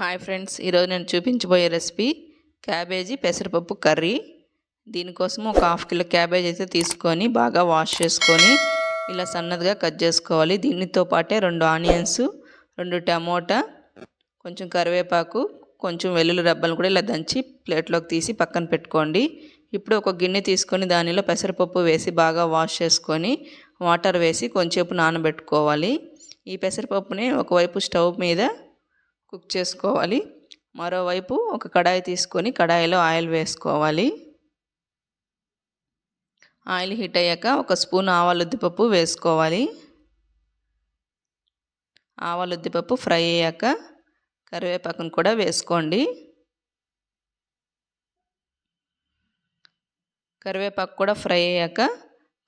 Hi friends ఈరోజు నేను చూపించబోయే రెసిపీ క్యాబేజీ పెసరపప్పు కర్రీ. దీనికోసం ఒక హాఫ్ కిలో క్యాబేజ్ అయితే తీసుకొని బాగా వాష్ చేసుకొని ఇలా సన్నదిగా కట్ చేసుకోవాలి. దీనితో పాటే రెండు ఆనియన్స్ రెండు టమోటా కొంచెం కరివేపాకు కొంచెం వెల్లుల్లి రబ్బలు కూడా ఇలా దంచి ప్లేట్లోకి తీసి పక్కన పెట్టుకోండి. ఇప్పుడు ఒక గిన్నె తీసుకొని దానిలో పెసరపప్పు వేసి బాగా వాష్ చేసుకొని వాటర్ వేసి కొంచెంసేపు నానబెట్టుకోవాలి. ఈ పెసరపప్పుని ఒకవైపు స్టవ్ మీద కుక్ చేసుకోవాలి. మరోవైపు ఒక కడాయి తీసుకొని కడాయిలో ఆయిల్ వేసుకోవాలి. ఆయిల్ హీట్ అయ్యాక ఒక స్పూన్ ఆవాల ఉద్దిపప్పు వేసుకోవాలి. ఆవాల ఉద్దిపప్పు ఫ్రై అయ్యాక కరివేపాకును కూడా వేసుకోండి. కరివేపాకు కూడా ఫ్రై అయ్యాక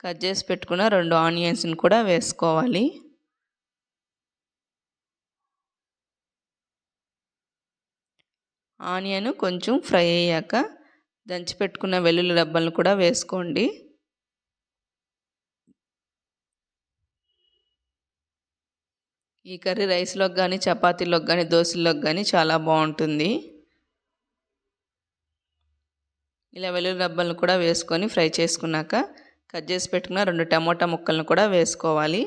కట్ చేసి పెట్టుకున్న రెండు ఆనియన్స్ని కూడా వేసుకోవాలి. ఆనియన్ కొంచెం ఫ్రై అయ్యాక దంచి పెట్టుకున్న వెల్లుల్లి డబ్బాలను కూడా వేసుకోండి. ఈ కర్రీ రైస్లోకి కానీ చపాతీలోకి కానీ దోశల్లోకి కానీ చాలా బాగుంటుంది. ఇలా వెల్లుల్లి డబ్బాలను కూడా వేసుకొని ఫ్రై చేసుకున్నాక కట్ చేసి పెట్టుకున్న రెండు టమోటా ముక్కలను కూడా వేసుకోవాలి.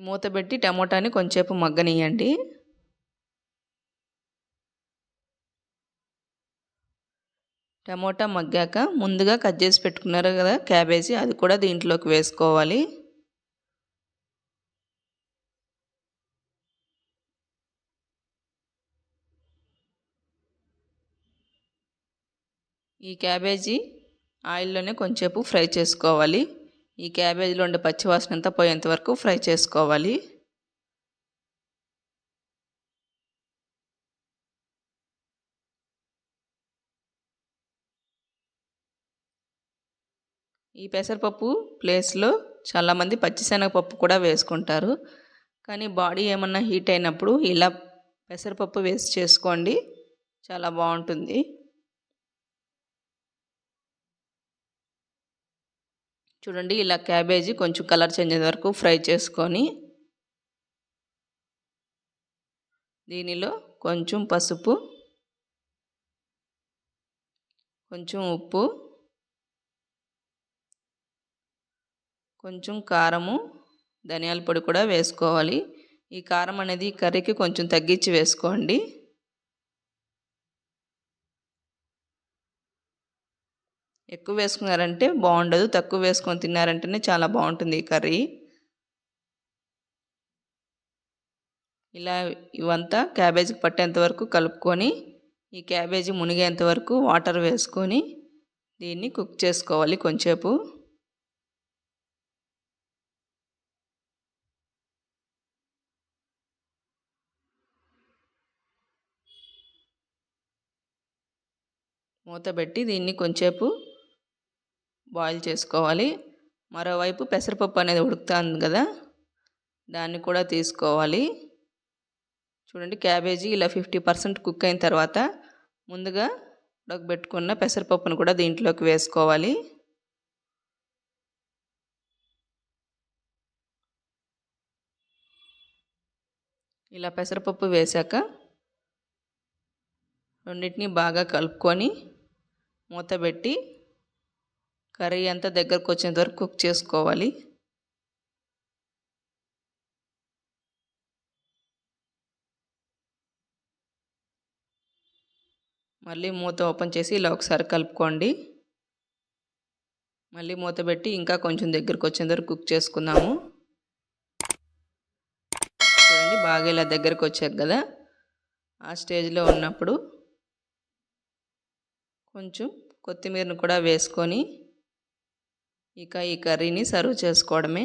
మూత పెట్టి టమోటాని కొంచెంసేపు మగ్గనియండి టమోటా మగ్గాక ముందుగా కట్ చేసి పెట్టుకున్నారు కదా క్యాబేజీ అది కూడా దీంట్లోకి వేసుకోవాలి. ఈ క్యాబేజీ ఆయిల్లోనే కొంచెంసేపు ఫ్రై చేసుకోవాలి. ఈ క్యాబేజీలో ఉండే పచ్చివాసన అంతా పోయేంత వరకు ఫ్రై చేసుకోవాలి. ఈ పెసరపప్పు ప్లేస్లో చాలామంది పచ్చిశనగపప్పు కూడా వేసుకుంటారు. కానీ బాడీ ఏమన్నా హీట్ అయినప్పుడు ఇలా పెసరపప్పు వేసి చేసుకోండి. చాలా బాగుంటుంది. చూడండి ఇలా క్యాబేజీ కొంచెం కలర్ చేంజ్ అయ్యే వరకు ఫ్రై చేసుకొని దీనిలో కొంచెం పసుపు కొంచెం ఉప్పు కొంచెం కారము ధనియాల పొడి కూడా వేసుకోవాలి. ఈ కారం అనేది కర్రీకి కొంచెం తగ్గించి వేసుకోండి. ఎక్కువ వేసుకున్నారంటే బాగుండదు తక్కువ వేసుకొని తిన్నారంటేనే చాలా బాగుంటుంది ఈ కర్రీ. ఇలా ఇవంతా క్యాబేజీకి పట్టేంత వరకు కలుపుకొని ఈ క్యాబేజీ మునిగేంత వరకు వాటర్ వేసుకొని దీన్ని కుక్ చేసుకోవాలి కొంచెంసేపు. మూత పెట్టి దీన్ని కొంచెంసేపు బాయిల్ చేసుకోవాలి. మరోవైపు పెసరపప్పు అనేది ఉడుకుతుంది కదా దాన్ని కూడా తీసుకోవాలి. చూడండి క్యాబేజీ ఇలా ఫిఫ్టీ పర్సెంట్ కుక్ అయిన తర్వాత ముందుగా ఉడకబెట్టుకున్న పెసరపప్పును కూడా దీంట్లోకి వేసుకోవాలి. ఇలా పెసరపప్పు వేశాక రెండింటిని బాగా కలుపుకొని మూత పెట్టి కర్రీ అంతా దగ్గరకు వచ్చేంత వరకు కుక్ చేసుకోవాలి. మళ్ళీ మూత ఓపెన్ చేసి ఇలా ఒకసారి కలుపుకోండి. మళ్ళీ మూత పెట్టి ఇంకా కొంచెం దగ్గరకు వచ్చేంత వరకు కుక్ చేసుకుందాము. చూడండి బాగా ఇలా దగ్గరకు వచ్చాక కదా ఆ స్టేజ్లో ఉన్నప్పుడు కొంచెం కొత్తిమీరను కూడా వేసుకొని ఇక ఈ కర్రీని సర్వ్ చేసుకోవడమే.